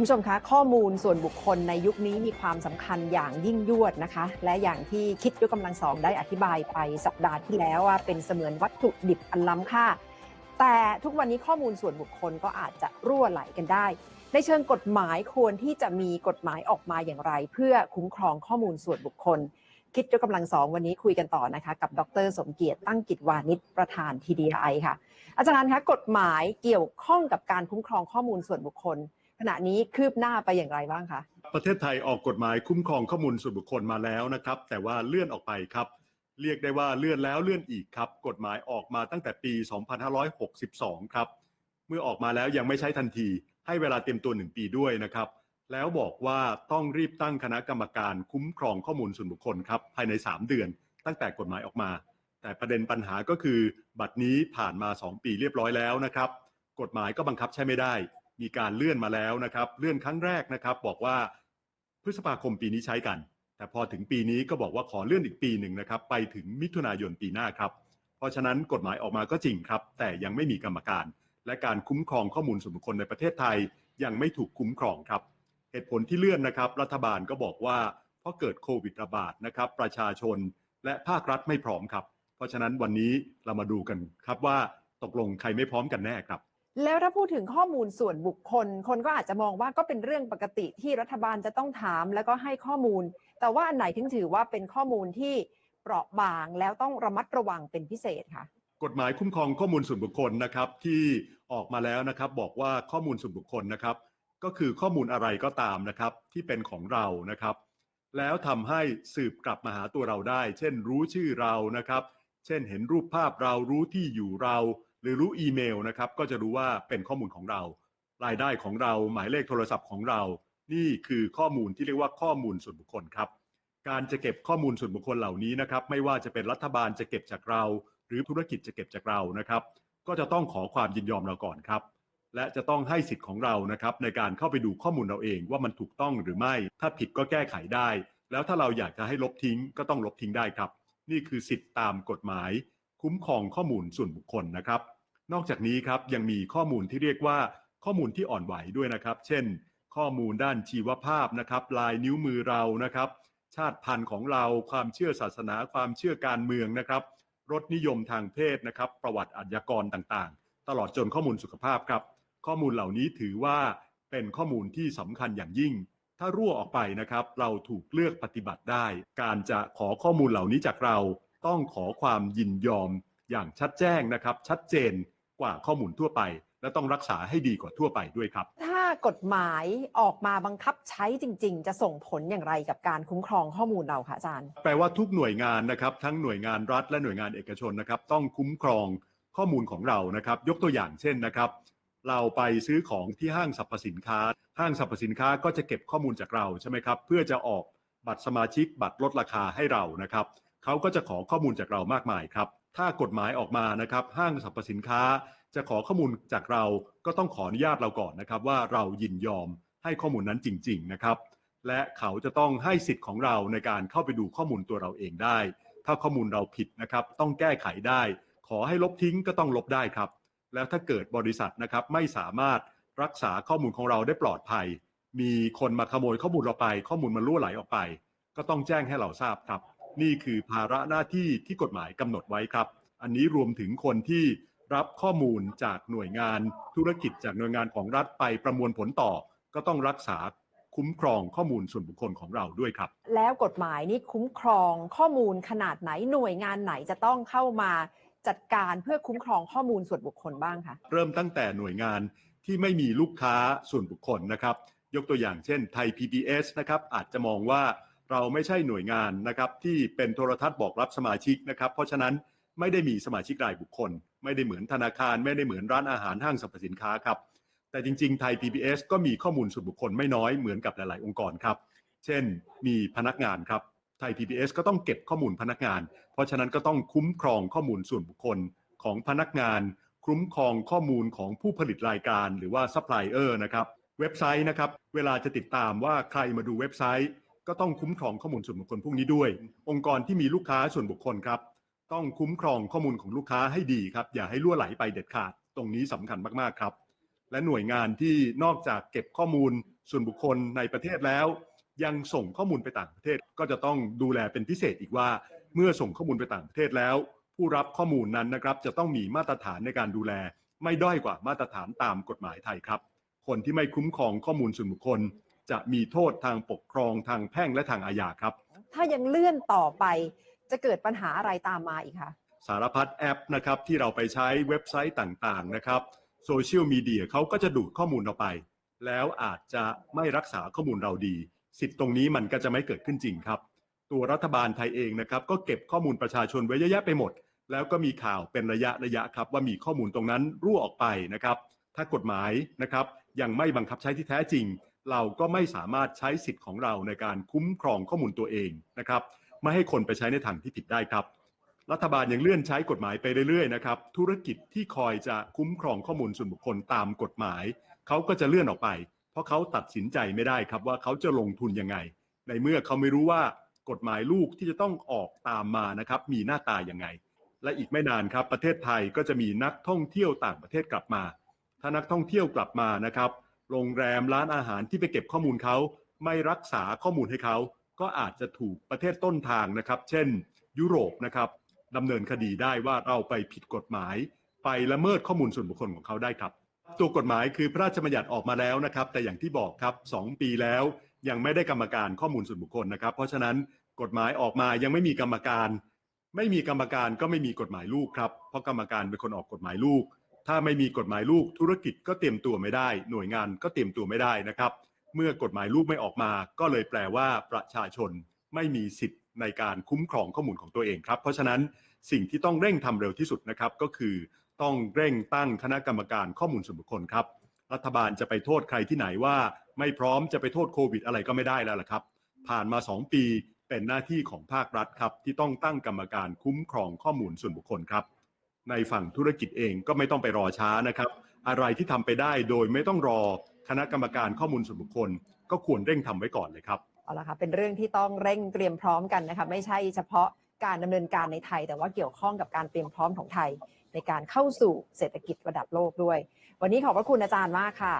คุณผู้ชมคะข้อมูลส่วนบุคคลในยุคนี้มีความสำคัญอย่างยิ่งยวดนะคะ และอย่างที่คิดด้วยกำลังสองได้อธิบายไปสัปดาห์ที่แล้วว่าเป็นเสมือนวัตถุดิบอันล้ำค่า แต่ทุกวันนี้ข้อมูลส่วนบุคคลก็อาจจะรั่วไหลกันได้ ในเชิงกฎหมายควรที่จะมีกฎหมายออกมาอย่างไร เพื่อคุ้มครองข้อมูลส่วนบุคคล คิดด้วยกำลังสองวันนี้คุยกันต่อนะคะกับดร สมเกียรติตั้งกิจวานิชประธาน TDI ค่ะ อาจารย์คะกฎหมายเกี่ยวข้องกับการคุ้มครองข้อมูลส่วนบุคคล ขณะนี้คืบหน้าไปอย่างไรบ้างคะประเทศไทยออกกฎหมายคุ้มครองข้อมูลส่วนบุคคลมาแล้วนะครับ แต่ว่าเลื่อนออกไปครับ เรียกได้ว่าเลื่อนแล้วเลื่อนอีกครับ กฎหมายออกมาตั้งแต่ปี 2562 ครับ เมื่อออกมาแล้วยังไม่ใช้ทันที ให้เวลาเตรียมตัว 1 ปีด้วยนะครับ แล้วบอกว่าต้องรีบตั้งคณะกรรมการคุ้มครองข้อมูลส่วนบุคคลครับภายใน 3 เดือน ตั้งแต่กฎหมายออกมา แต่ประเด็นปัญหาก็คือ บัตรนี้ผ่านมา 2 ปีเรียบร้อยแล้วนะครับ กฎหมายก็บังคับใช้ไม่ได้ มีการเลื่อนมาแล้วนะครับ เลื่อนครั้งแรกนะครับ บอกว่าพฤษภาคมปีนี้ใช้กัน แต่พอถึงปีนี้ก็บอกว่าขอเลื่อนอีกปีหนึ่งนะครับ ไปถึงมิถุนายนปีหน้าครับ เพราะฉะนั้นกฎหมายออกมาก็จริงครับ แต่ยังไม่มีกรรมการ และการคุ้มครองข้อมูลส่วนบุคคลในประเทศไทย ยังไม่ถูกคุ้มครองครับ เหตุผลที่เลื่อนนะครับ รัฐบาลก็บอกว่าเพราะเกิดโควิดระบาดนะครับ ประชาชนและภาครัฐไม่พร้อมครับ เพราะฉะนั้นวันนี้เรามาดูกันครับว่าตกลงใครไม่พร้อมกันแน่ครับ แล้วถ้าพูดถึงข้อมูลส่วนบุคคล คนก็อาจจะมองว่าก็เป็นเรื่องปกติที่รัฐบาลจะต้องถามแล้วก็ให้ข้อมูล แต่ว่าอันไหนถึงถือว่าเป็นข้อมูลที่เปราะบางแล้วต้องระมัดระวังเป็นพิเศษค่ะกฎหมายคุ้มครองข้อมูลส่วนบุคคลนะครับที่ออกมาแล้วนะครับบอกว่าข้อมูลส่วนบุคคลนะครับ ก็คือข้อมูลอะไรก็ตามนะครับที่เป็นของเรานะครับ แล้วทำให้สืบกลับมาหาตัวเราได้ เช่น รู้ชื่อเรานะครับ เช่นเห็นรูปภาพเรารู้ที่อยู่เรา หรือรู้อีเมลนะครับ ก็จะรู้ว่าเป็นข้อมูลของเรา รายได้ของเราหมายเลขโทรศัพท์ของเรา นี่คือข้อมูลที่เรียกว่าข้อมูลส่วนบุคคลครับ การจะเก็บข้อมูลส่วนบุคคลเหล่านี้นะครับ ไม่ว่าจะเป็นรัฐบาลจะเก็บจากเรา หรือธุรกิจจะเก็บจากเรานะครับ ก็จะต้องขอความยินยอมเราก่อนครับ และจะต้องให้สิทธิ์ของเรานะครับ ในการเข้าไปดูข้อมูลเราเองว่ามันถูกต้องหรือไม่ ถ้าผิดก็แก้ไขได้ แล้วถ้าเราอยากจะให้ลบทิ้งก็ต้องลบทิ้งได้ครับ นี่คือสิทธิ์ตามกฎหมาย คุ้มครองข้อมูลส่วนบุคคลนะครับ นอกจากนี้ครับยังมีข้อมูลที่เรียกว่าข้อมูลที่อ่อนไหวด้วยนะครับ เช่น ข้อมูลด้านชีวภาพนะครับลายนิ้วมือเรานะครับ ชาติพันธุ์ของเราความเชื่อศาสนาความเชื่อการเมืองนะครับรสนิยมทางเพศนะครับ ประวัติอาชญากรต่างๆ ตลอดจนข้อมูลสุขภาพครับ ข้อมูลเหล่านี้ถือว่าเป็นข้อมูลที่สำคัญอย่างยิ่ง ถ้ารั่วออกไปนะครับ เราถูกเลือกปฏิบัติได้ การจะขอข้อมูลเหล่านี้จากเรา ต้องขอความยินยอมอย่างชัดแจ้งนะครับ ชัดเจนกว่าข้อมูลทั่วไป และต้องรักษาให้ดีกว่าทั่วไปด้วยครับ ถ้ากฎหมายออกมาบังคับใช้จริง ๆ จะส่งผลอย่างไรกับการคุ้มครองข้อมูลเราคะอาจารย์ แปลว่าทุกหน่วยงานนะครับ ทั้งหน่วยงานรัฐและหน่วยงานเอกชนนะครับ ต้องคุ้มครองข้อมูลของเรานะครับ ยกตัวอย่างเช่นนะครับ เราไปซื้อของที่ห้างสรรพสินค้า ห้างสรรพสินค้าก็จะเก็บข้อมูลจากเราใช่ไหมครับ เพื่อจะออกบัตรสมาชิกบัตรลดราคาให้เรานะครับ เขาก็จะขอข้อมูลจากเรามากมายครับ ถ้ากฎหมายออกมานะครับ ห้างสรรพสินค้าจะขอข้อมูลจากเราก็ต้องขออนุญาตเราก่อนนะครับ ว่าเรายินยอมให้ข้อมูลนั้นจริง ๆ นะครับ และเขาจะต้องให้สิทธิ์ของเราในการเข้าไปดูข้อมูลตัวเราเองได้ ถ้าข้อมูลเราผิดนะครับ ต้องแก้ไขได้ ขอให้ลบทิ้งก็ต้องลบได้ครับ แล้วถ้าเกิดบริษัทนะครับไม่สามารถรักษาข้อมูลของเราได้ปลอดภัย มีคนมาขโมยข้อมูลเราไป ข้อมูลมันรั่วไหลออกไป ก็ต้องแจ้งให้เราทราบครับ นี่คือภาระหน้าที่ที่กฎหมายกำหนดไว้ครับ อันนี้รวมถึงคนที่รับข้อมูลจากหน่วยงานธุรกิจจากหน่วยงานของรัฐไปประมวลผลต่อ ก็ต้องรักษาคุ้มครองข้อมูลส่วนบุคคลของเราด้วยครับ แล้วกฎหมายนี่คุ้มครองข้อมูลขนาดไหนหน่วยงานไหนจะต้องเข้ามาจัดการเพื่อคุ้มครองข้อมูลส่วนบุคคลบ้างคะเริ่มตั้งแต่หน่วยงานที่ไม่มีลูกค้าส่วนบุคคลนะครับ ยกตัวอย่างเช่นไทย PBS นะครับอาจจะมองว่า เราไม่ใช่หน่วยงานนะครับที่เป็นโทรทัศน์บอกรับสมาชิกนะครับ เพราะฉะนั้นไม่ได้มีสมาชิกรายบุคคล ไม่ได้เหมือนธนาคาร ไม่ได้เหมือนร้านอาหารห้างสรรพสินค้าครับ แต่จริงๆไทย PBS ก็มีข้อมูลส่วนบุคคลไม่น้อยเหมือนกับหลาย ๆ องค์กรครับ เช่น มีพนักงานครับไทย PBS ก็ต้องเก็บข้อมูลพนักงาน เพราะฉะนั้นก็ต้องคุ้มครองข้อมูลส่วนบุคคลของพนักงาน คุ้มครองข้อมูลของผู้ผลิตรายการหรือว่าซัพพลายเออร์นะครับ เว็บไซต์นะครับ เวลาจะติดตามว่าใครมาดูเว็บไซต์ ก็ต้องคุ้มครองข้อมูลส่วนบุคคลพวกนี้ด้วย องค์กรที่มีลูกค้าส่วนบุคคลครับ ต้องคุ้มครองข้อมูลของลูกค้าให้ดีครับ อย่าให้ล่วไหลไปเด็ดขาด ตรงนี้สำคัญมากๆครับ และหน่วยงานที่นอกจากเก็บข้อมูลส่วนบุคคลในประเทศแล้ว ยังส่งข้อมูลไปต่างประเทศ ก็จะต้องดูแลเป็นพิเศษอีกว่า เมื่อส่งข้อมูลไปต่างประเทศแล้ว ผู้รับข้อมูลนั้นนะครับ จะต้องมีมาตรฐานในการดูแล ไม่ด้อยกว่ามาตรฐานตามกฎหมายไทยครับ คนที่ไม่คุ้มครองข้อมูลส่วนบุคคล จะมีโทษทางปกครองทางแพ่งและทางอาญาครับ ถ้ายังเลื่อนต่อไปจะเกิดปัญหาอะไรตามมาอีกคะสารพัดแอปนะครับที่เราไปใช้เว็บไซต์ต่างๆนะครับโซเชียลมีเดียเขาก็จะดูดข้อมูลเราไป แล้วอาจจะไม่รักษาข้อมูลเราดี สิทธิ์ตรงนี้มันก็จะไม่เกิดขึ้นจริงครับ ตัวรัฐบาลไทยเองนะครับก็เก็บข้อมูลประชาชนไว้เยอะแยะไปหมด แล้วก็มีข่าวเป็นระยะระยะครับ ว่ามีข้อมูลตรงนั้นรั่วออกไปนะครับ ถ้ากฎหมายนะครับยังไม่บังคับใช้ที่แท้จริง เราก็ไม่สามารถใช้สิทธิ์ของเราในการคุ้มครองข้อมูลตัวเองนะครับไม่ให้คนไปใช้ในทางที่ผิดได้ครับ รัฐบาลยังเลื่อนใช้กฎหมายไปเรื่อยๆนะครับธุรกิจที่คอยจะคุ้มครองข้อมูลส่วนบุคคลตามกฎหมายเขาก็จะเลื่อนออกไป เพราะเขาตัดสินใจไม่ได้ครับว่าเขาจะลงทุนยังไง ในเมื่อเขาไม่รู้ว่ากฎหมายลูกที่จะต้องออกตามมานะครับมีหน้าตายังไง และอีกไม่นานครับประเทศไทยก็จะมีนักท่องเที่ยวต่างประเทศกลับมา ถ้านักท่องเที่ยวกลับมานะครับ โรงแรมร้านอาหารที่ไปเก็บข้อมูลเขา ไม่รักษาข้อมูลให้เขา ก็อาจจะถูกประเทศต้นทางนะครับ เช่น ยุโรปนะครับดำเนินคดีได้ว่าเราไปผิดกฎหมาย ไปละเมิดข้อมูลส่วนบุคคลของเขาได้ครับ ตัวกฎหมายคือพระราชบัญญัติออกมาแล้วนะครับ แต่อย่างที่บอกครับสองปีแล้ว ยังไม่ได้กรรมการข้อมูลส่วนบุคคลนะครับ เพราะฉะนั้นกฎหมายออกมายังไม่มีกรรมการ ไม่มีกรรมการก็ไม่มีกฎหมายลูกครับเพราะกรรมการเป็นคนออกกฎหมายลูก ถ้าไม่มีกฎหมายลูกธุรกิจก็เตรียมตัวไม่ได้ หน่วยงานก็เตรียมตัวไม่ได้นะครับ เมื่อกฎหมายลูกไม่ออกมา ก็เลยแปลว่าประชาชนไม่มีสิทธิ์ในการคุ้มครองข้อมูลของตัวเองครับ เพราะฉะนั้นสิ่งที่ต้องเร่งทำเร็วที่สุดนะครับก็คือต้องเร่งตั้งคณะกรรมการข้อมูลส่วนบุคคลครับ รัฐบาลจะไปโทษใครที่ไหนว่า ไม่พร้อมจะไปโทษโควิดอะไรก็ไม่ได้แล้วล่ะครับ ผ่านมา 2 ปีเป็นหน้าที่ของภาครัฐครับ ที่ต้องตั้งกรรมการคุ้มครองข้อมูลส่วนบุคคลครับ ในฝั่งธุรกิจเองก็ไม่ต้องไปรอช้านะครับ อะไรที่ทำไปได้โดยไม่ต้องรอคณะกรรมการข้อมูลส่วนบุคคล ก็ควรเร่งทำไว้ก่อนเลยครับเอาละค่ะเป็นเรื่องที่ต้องเร่งเตรียมพร้อมกันนะคะไม่ใช่เฉพาะการดำเนินการในไทย แต่ว่าเกี่ยวข้องกับการเตรียมพร้อมของไทย ในการเข้าสู่เศรษฐกิจระดับโลกด้วย วันนี้ขอบพระคุณอาจารย์มากค่ะ